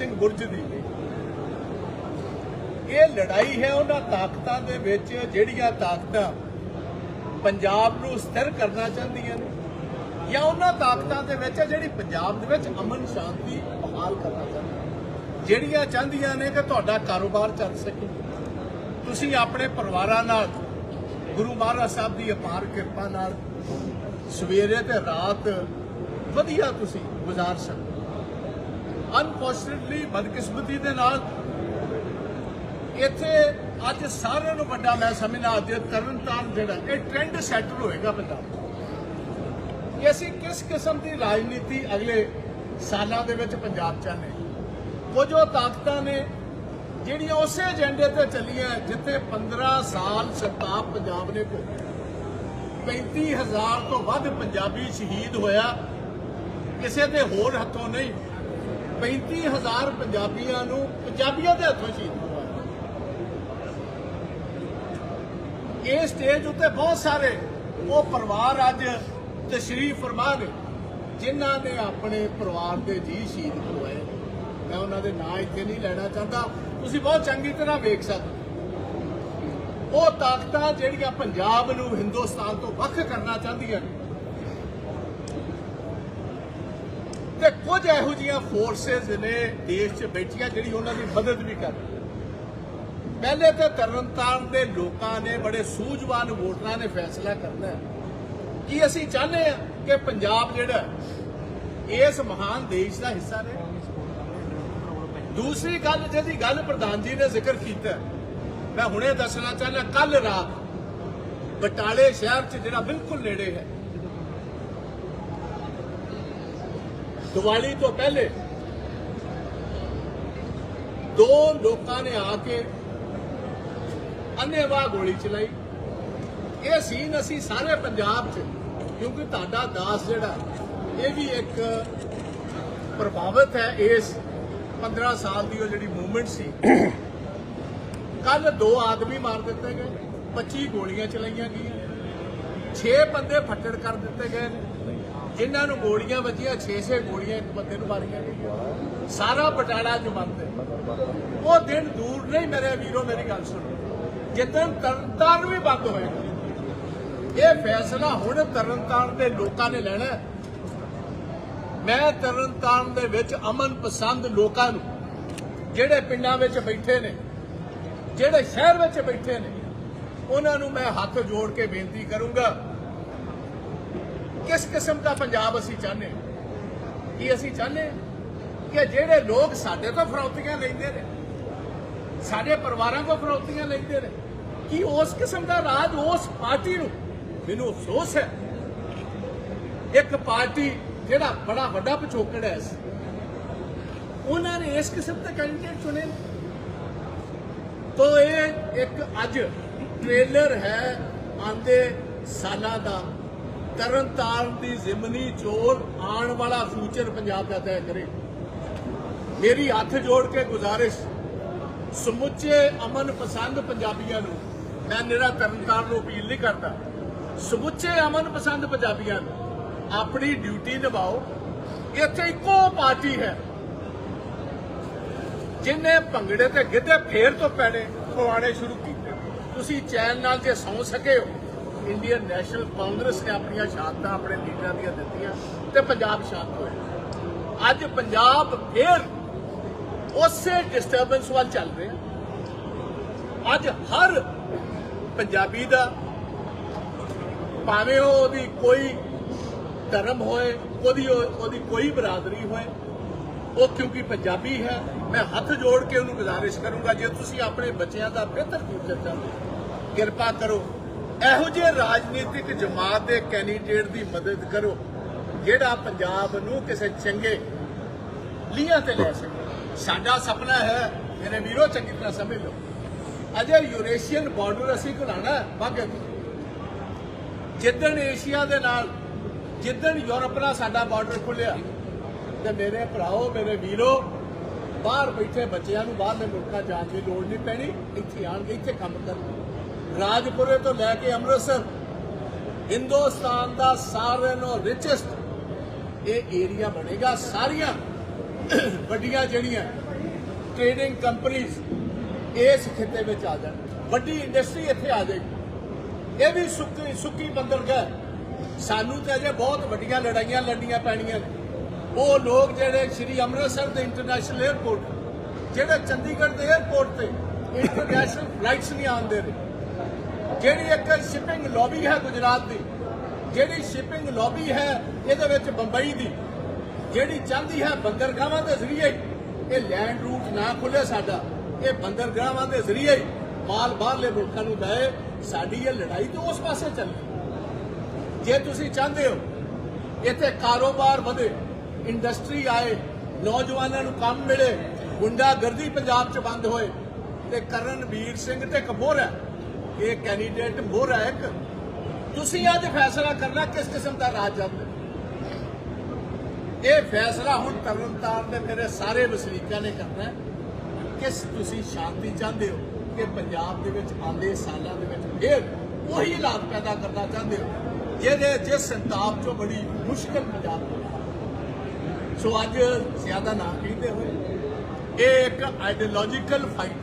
ਸਿੰਘ ਬੁਰਜ ਦੀ। ਇਹ ਲੜਾਈ ਹੈ ਉਹਨਾਂ ਤਾਕਤਾਂ ਦੇ ਵਿੱਚ ਜਿਹੜੀਆਂ ਤਾਕਤਾਂ ਪੰਜਾਬ ਨੂੰ ਸਥਿਰ ਕਰਨਾ ਚਾਹੁੰਦੀਆਂ ਨੇ ਜਾਂ ਉਹਨਾਂ ਤਾਕਤਾਂ ਦੇ ਵਿੱਚ ਜਿਹੜੀ ਪੰਜਾਬ ਦੇ ਵਿੱਚ ਅਮਨ ਸ਼ਾਂਤੀ ਬਹਾਲ ਕਰਨਾ ਚਾਹੁੰਦੀਆਂ ਜਿਹੜੀਆਂ ਚਾਹੁੰਦੀਆਂ ਨੇ ਕਿ ਤੁਹਾਡਾ ਕਾਰੋਬਾਰ ਚੱਲ ਸਕੇ। ਤੁਸੀਂ ਆਪਣੇ ਪਰਿਵਾਰਾਂ ਨਾਲ, ਗੁਰੂ ਮਹਾਰਾਜ ਸਾਹਿਬ ਦੀ ਅਪਾਰ ਕਿਰਪਾ ਨਾਲ ਸਵੇਰੇ ਤੇ ਰਾਤ ਵਧੀਆ ਤੁਸੀਂ ਗੁਜ਼ਾਰ ਸਕੋ ਅਨਫੋਰਚੂਨਟਲੀ ਬਦਕਿਸਮਤੀ ਦੇ ਨਾਲ ਇੱਥੇ ਅੱਜ ਸਾਰਿਆਂ ਨੂੰ ਵੱਡਾ ਮੈਂ ਸਮਝਦਾ ਅੱਜ ਤਰਨਤਾਰਨ ਜਿਹੜਾ, ਇਹ ਟ੍ਰੈਂਡ ਸੈਟਰ ਹੋਏਗਾ ਪੰਜਾਬ ਕਿ ਅਸੀਂ ਕਿਸ ਕਿਸਮ ਦੀ ਰਾਜਨੀਤੀ ਅਗਲੇ ਸਾਲਾਂ ਦੇ ਵਿੱਚ ਪੰਜਾਬ ਚਾਹੁੰਦੇ ਹਾਂ। ਕੁਝ ਉਹ ਤਾਕਤਾਂ ਨੇ ਜਿਹੜੀਆਂ ਉਸੇ ਏਜੰਡੇ ਤੇ ਚੱਲੀਆਂ ਜਿੱਥੇ 15 ਸਾਲ ਸਰਤਾਬ ਪੰਜਾਬ ਨੇ ਕੋ 35000 ਤੋਂ ਵੱਧ ਪੰਜਾਬੀ ਸ਼ਹੀਦ ਹੋਇਆ। ਕਿਸੇ ਦੇ ਹੋਰ ਹੱਥੋਂ ਨਹੀਂ। 35000 ਪੰਜਾਬੀਆਂ ਨੂੰ, ਪੰਜਾਬੀਆਂ ਦੇ ਹੱਥੋਂ ਸ਼ਹੀਦ ਇਹ ਸਟੇਜ ਉੱਤੇ ਬਹੁਤ ਸਾਰੇ ਉਹ ਪਰਿਵਾਰ ਅੱਜ ਤਸ਼ਰੀਫ ਫਰਮਾ ਨੇ, ਜਿਨ੍ਹਾਂ ਨੇ ਆਪਣੇ ਪਰਿਵਾਰ ਦੇ ਜੀ ਸ਼ਹੀਦ ਕਰਵਾਏ। ਮੈਂ ਉਹਨਾਂ ਦੇ ਨਾਂ ਇੱਥੇ ਨਹੀਂ ਲੈਣਾ ਚਾਹੁੰਦਾ। ਤੁਸੀਂ ਬਹੁਤ ਚੰਗੀ ਤਰ੍ਹਾਂ ਵੇਖ ਸਕਦੇ ਉਹ ਤਾਕਤਾਂ ਜਿਹੜੀਆਂ ਪੰਜਾਬ ਨੂੰ ਹਿੰਦੁਸਤਾਨ ਤੋਂ ਵੱਖ ਕਰਨਾ ਚਾਹੁੰਦੀਆਂ ਨੇ ਤੇ ਕੁਝ ਇਹੋ ਜਿਹੀਆਂ ਫੋਰਸਸ ਨੇ ਦੇਸ਼ 'ਚ ਬੈਠੀਆਂ ਜਿਹੜੀ ਉਹਨਾਂ ਦੀ ਮਦਦ ਵੀ ਕਰ ਰਹੀ ਪਹਿਲੇ ਤੇ ਤਰਨਤਾਰਨ ਦੇ ਲੋਕਾਂ ਨੇ ਬੜੇ ਸੂਝਵਾਨ ਵੋਟਰਾਂ ਨੇ ਫੈਸਲਾ ਕਰਨਾ ਹੈ। ਕਿ ਅਸੀਂ ਚਾਹੁੰਦੇ ਹਾਂ ਕਿ ਪੰਜਾਬ ਜਿਹੜਾ ਇਸ ਮਹਾਨ ਦੇਸ਼ ਦਾ ਹਿੱਸਾ ਰਹੇ? ਦੂਸਰੀ ਗੱਲ ਜਿਹਦੀ ਗੱਲ ਪ੍ਰਧਾਨ ਜੀ ਨੇ ਜ਼ਿਕਰ ਕੀਤਾ ਮੈਂ ਹੁਣੇ ਦੱਸਣਾ ਚਾਹੁੰਦਾ ਕੱਲ ਰਾਤ ਬਟਾਲੇ ਸ਼ਹਿਰ 'ਚ ਜਿਹੜਾ ਬਿਲਕੁਲ ਨੇੜੇ ਹੈ ਦੀਵਾਲੀ ਤੋਂ ਪਹਿਲੇ। ਦੋ ਲੋਕਾਂ ਨੇ ਆ ਕੇ ਅੰਨੇਵਾਹ ਗੋਲੀ ਚਲਾਈ। ਇਹ ਸੀਨ ਅਸੀਂ ਸਾਰੇ ਪੰਜਾਬ 'ਚ, ਕਿਉਂਕਿ ਤੁਹਾਡਾ ਦਾਸ ਜਿਹੜਾ, ਇਹ ਵੀ ਇੱਕ ਪ੍ਰਭਾਵਿਤ ਹੈ ਇਸ 15 ਸਾਲ ਦੀ ਉਹ ਜਿਹੜੀ ਮੂਵਮੈਂਟ ਸੀ। ਕੱਲ ਦੋ ਆਦਮੀ ਮਾਰ ਦਿੱਤੇ ਗਏ 25 ਗੋਲੀਆਂ ਚਲਾਈਆਂ ਗਈਆਂ। 6 ਬੰਦੇ ਫੱਟੜ ਕਰ ਦਿੱਤੇ ਗਏ ਨੇ। ਜਿਨ੍ਹਾਂ ਨੂੰ ਗੋਲੀਆਂ ਵੱਜੀਆਂ 6-6 ਗੋਲੀਆਂ ਇੱਕ ਬੰਦੇ ਨੂੰ ਮਾਰੀਆਂ ਗਈਆਂ। ਸਾਰਾ ਬਟਾਲਾ ਚ ਉਹ ਦਿਨ ਦੂਰ ਨਹੀਂ, ਮੇਰੇ ਵੀਰੋ, ਮੇਰੀ ਗੱਲ ਸੁਣੋ। ਜਿੱਦਣ ਤਰਨਤਾਰਨ ਵੀ ਬੰਦ ਹੋਏਗਾ ਇਹ ਫੈਸਲਾ ਹੁਣ ਤਰਨਤਾਰਨ ਦੇ ਲੋਕਾਂ ਨੇ ਲੈਣਾ ਮੈਂ ਤਰਨਤਾਰਨ ਦੇ ਵਿੱਚ ਅਮਨ ਪਸੰਦ ਲੋਕਾਂ ਨੂੰ, ਜਿਹੜੇ ਪਿੰਡਾਂ ਵਿੱਚ ਬੈਠੇ ਨੇ, ਜਿਹੜੇ ਸ਼ਹਿਰ ਵਿੱਚ ਬੈਠੇ ਨੇ, ਉਹਨਾਂ ਨੂੰ ਮੈਂ ਹੱਥ ਜੋੜ ਕੇ ਬੇਨਤੀ ਕਰੂੰਗਾ ਕਿਸ ਕਿਸਮ ਦਾ ਪੰਜਾਬ ਅਸੀਂ ਚਾਹੁੰਦੇ ਕੀ ਅਸੀਂ ਚਾਹੁੰਦੇ ਕਿ ਜਿਹੜੇ ਲੋਕ ਸਾਡੇ ਤੋਂ ਫਰੌਤੀਆਂ ਲੈਂਦੇ ਨੇ, ਸਾਡੇ ਪਰਿਵਾਰਾਂ ਤੋਂ ਫਰੌਤੀਆਂ ਲੈਂਦੇ ਨੇ, ਕੀ ਉਸ ਕਿਸਮ ਦਾ ਰਾਜ ਉਸ ਪਾਰਟੀ ਨੂੰ ਮੈਨੂੰ ਅਫਸੋਸ ਹੈ? ਇੱਕ ਪਾਰਟੀ ਜਿਹੜਾ ਬੜਾ ਵੱਡਾ ਪਿਛੋਕੜ ਹੈ ਉਹਨਾਂ ਨੇ ਇਸ ਕਿਸਮ ਦੇ ਕੈਂਡੀਡੇਟ ਚੁਣੇ ਨੇ। ਤੋ ਇਹ ਇੱਕ ਅੱਜ ਟ੍ਰੇਲਰ ਹੈ ਆਂਦੇ ਸਾਲਾਂ ਦਾ ਤਰਨਤਾਰਨ ਦੀ ਜ਼ਿਮਨੀ ਚੋਣ ਆਉਣ ਵਾਲਾ ਫਿਊਚਰ ਪੰਜਾਬ ਦਾ ਤੈਅ ਕਰੇ। ਮੇਰੀ ਹੱਥ ਜੋੜ ਕੇ ਗੁਜ਼ਾਰਿਸ਼, ਸਮੁੱਚੇ ਅਮਨ ਪਸੰਦ ਪੰਜਾਬੀਆਂ ਨੂੰ, ਮੈਂ ਨਿਰਾ ਤਰਨਤਾਰਨ ਨੂੰ ਅਪੀਲ ਨਹੀਂ ਕਰਦਾ। ਸਮੁੱਚੇ ਅਮਨ ਪਸੰਦ ਪੰਜਾਬੀਆਂ ਨੂੰ, ਆਪਣੀ ਡਿਊਟੀ ਨਿਭਾਓ। ਇੱਥੇ ਇੱਕੋ ਪਾਰਟੀ ਹੈ। ਜਿਨੇ ਭੰਗੜੇ ਤੇ ਗਿੱਧੇ ਫੇਰ ਤੋਂ ਪੈਣੇ ਪਵਾਣੇ ਸ਼ੁਰੂ ਕੀਤੇ। ਤੁਸੀਂ ਚੈਨ ਨਾਲ ਜੇ ਸੌ ਸਕੇ ਹੋ ਇੰਡੀਅਨ ਨੈਸ਼ਨਲ ਕਾਂਗਰਸ ਨੇ ਆਪਣੀਆਂ ਸ਼ਹਾਦਤਾਂ ਆਪਣੇ ਲੀਡਰਾਂ ਦੀਆਂ ਦਿੱਤੀਆਂ ਤੇ ਪੰਜਾਬ ਸ਼ਾਂਤ ਹੋਇਆ। ਅੱਜ ਪੰਜਾਬ ਫੇਰ ਉਸੇ ਡਿਸਟਰਬੈਂਸ ਵੱਲ ਚੱਲ ਰਿਹਾ। ਅੱਜ ਹਰ ਪੰਜਾਬੀ ਦਾ ਭਾਵੇਂ ਉਹਦੀ ਕੋਈ ਧਰਮ ਹੋਏ ਉਹਦੀ ਉਹਦੀ ਕੋਈ ਬਰਾਦਰੀ ਹੋਏ ਉਹ ਕਿਉਂਕਿ ਪੰਜਾਬੀ ਹੈ ਮੈਂ ਹੱਥ ਜੋੜ ਕੇ ਉਹਨੂੰ ਗੁਜ਼ਾਰਿਸ਼ ਕਰੂੰਗਾ ਜੇ ਤੁਸੀਂ ਆਪਣੇ ਬੱਚਿਆਂ ਦਾ ਬਿਹਤਰ ਫਿਊਚਰ ਚਾਹੁੰਦੇ ਹੋ, ਕਿਰਪਾ ਕਰੋ ਇਹੋ ਜਿਹੇ ਰਾਜਨੀਤਿਕ ਜਮਾਤ ਦੇ ਕੈਂਡੀਡੇਟ ਦੀ ਮਦਦ ਕਰੋ, ਜਿਹੜਾ ਪੰਜਾਬ ਨੂੰ ਕਿਸੇ ਚੰਗੇ ਲੀਹਾਂ ਤੇ ਲੈ ਸਕੇ। ਸਾਡਾ ਸੁਪਨਾ ਹੈ, ਮੇਰੇ ਵੀਰੋ, ਚੰਗੀ ਤਰ੍ਹਾਂ ਸਮਝ ਲਓ। ਅਜੇ ਯੂਰੇਸ਼ੀਅਨ ਬਾਰਡਰ ਅਸੀਂ ਘੁਲਾਣਾ ਵਾਗੇ ਜਿੱਦਣ ਏਸ਼ੀਆ ਦੇ ਨਾਲ, ਜਿੱਦਣ ਯੂਰਪ ਨਾਲ ਸਾਡਾ ਬਾਰਡਰ ਖੁੱਲਿਆ ਤੇ ਮੇਰੇ ਭਰਾਓ, ਮੇਰੇ ਵੀਰੋ, ਬਾਹਰ ਬੈਠੇ ਬੱਚਿਆਂ ਨੂੰ ਬਾਹਰਲੇ ਮੁਲਕਾਂ ਜਾਣ ਦੀ ਲੋੜ ਨਹੀਂ ਪੈਣੀ, ਇੱਥੇ ਆਣਗੇ ਇੱਥੇ ਕੰਮ ਕਰਨ ਰਾਜਪੁਰੇ ਤੋਂ ਲੈ ਕੇ ਅੰਮ੍ਰਿਤਸਰ, ਹਿੰਦੁਸਤਾਨ ਦਾ ਸਾਰਿਆਂ ਨਾਲੋਂ ਰਿਚੈਸਟ ਇਹ ਏਰੀਆ ਬਣੇਗਾ। ਸਾਰੀਆਂ ਵੱਡੀਆਂ ਜਿਹੜੀਆਂ ਟ੍ਰੇਡਿੰਗ ਕੰਪਨੀਆਂ ਇਸ ਖਿੱਤੇ ਵਿੱਚ ਆ ਜਾਣ। ਵੱਡੀ ਇੰਡਸਟਰੀ ਇੱਥੇ ਆ ਜਾਏਗੀ ਇਹ ਵੀ ਸੁੱਕੀ ਸੁੱਕੀ ਬੰਦਰਗਾਹ ਸਾਨੂੰ ਤਾਂ ਅਜੇ ਬਹੁਤ ਵੱਡੀਆਂ ਲੜਾਈਆਂ ਲੜਨੀਆਂ ਪੈਣੀਆਂ ਨੇ। ਉਹ ਲੋਕ ਜਿਹੜੇ ਸ਼੍ਰੀ ਅੰਮ੍ਰਿਤਸਰ ਦੇ ਇੰਟਰਨੈਸ਼ਨਲ 에ਅਰਪੋਰਟ ਜਿਹੜਾ ਚੰਡੀਗੜ੍ਹ ਦੇ 에ਅਰਪੋਰਟ ਤੇ ਇੰਟਰਨੈਸ਼ਨਲ ਫਲਾਈਟਸ ਨਹੀਂ ਆਉਂਦੇ ਰਹੇ ਜਿਹੜੀ ਇੱਕ ਸ਼ਿਪਿੰਗ ਲੌਬੀ ਹੈ ਗੁਜਰਾਤ ਦੀ, ਜਿਹੜੀ ਸ਼ਿਪਿੰਗ ਲੌਬੀ ਹੈ ਇਹਦੇ ਵਿੱਚ ਬੰਬਈ ਦੀ, ਜਿਹੜੀ ਚਾਹੁੰਦੀ ਹੈ ਬੰਦਰਗਾਹਾਂ ਦੇ ਜ਼ਰੀਏ ਇਹ ਲੈਂਡ ਰੂਟ ਨਾ ਖੁੱਲੇ ਸਾਡਾ, ਇਹ ਬੰਦਰਗਾਹਾਂ ਦੇ ਜ਼ਰੀਏ ਹੀ ਮਾਲ ਬਾਹਰਲੇ ਮੁਲਕਾਂ ਨੂੰ ਜਾਏ ਸਾਡੀ ਇਹ ਲੜਾਈ ਤੇ ਉਸ ਪਾਸੇ ਚੱਲੇ ਜੇ ਤੁਸੀਂ ਚਾਹੁੰਦੇ ਹੋ ਇੱਥੇ ਕਾਰੋਬਾਰ ਵਧੇ ਇੰਡਸਟਰੀ ਆਏ, ਨੌਜਵਾਨਾਂ ਨੂੰ ਕੰਮ ਮਿਲੇ, ਗੁੰਡਾਗਰਦੀ ਪੰਜਾਬ 'ਚ ਬੰਦ ਹੋਏ, ਤੇ ਕਰਨਵੀਰ ਸਿੰਘ ਤੇ ਕਪੂਰ ਹੈ ਇਹ ਕੈਂਡੀਡੇਟ ਮੋਹਰ ਹੈ ਇੱਕ। ਤੁਸੀਂ ਅੱਜ ਫੈਸਲਾ ਕਰਨਾ ਕਿਸ ਕਿਸਮ ਦਾ ਰਾਜ ਚਾਹੁੰਦੇ ਇਹ ਫੈਸਲਾ ਹੁਣ ਤਰਨਤਾਰਨ ਦੇ ਮੇਰੇ ਸਾਰੇ ਵਸਨੀਕਾਂ ਨੇ ਕਰਨਾ ਹੈ। ਕਿਸ ਤੁਸੀਂ ਸ਼ਾਂਤੀ ਚਾਹੁੰਦੇ ਹੋ ਕਿ ਪੰਜਾਬ ਦੇ ਵਿੱਚ ਆਉਂਦੇ ਸਾਲਾਂ ਦੇ ਵਿੱਚ ਫੇਰ ਉਹੀ ਹਾਲਾਤ ਪੈਦਾ ਕਰਨਾ ਚਾਹੁੰਦੇ ਹੋ, ਜਿਹਦੇ ਜਿਸ ਸੰਤਾਪ ਚੋਂ ਬੜੀ ਮੁਸ਼ਕਲ ਪੰਜਾਬ ਨੂੰ ਸੋ ਅੱਜ ਜ਼ਿਆਦਾ ਨਾ ਕਹਿੰਦੇ ਹੋਏ, ਇਹ ਇੱਕ ਆਈਡੀਓਲੋਜੀਕਲ ਫਾਈਟ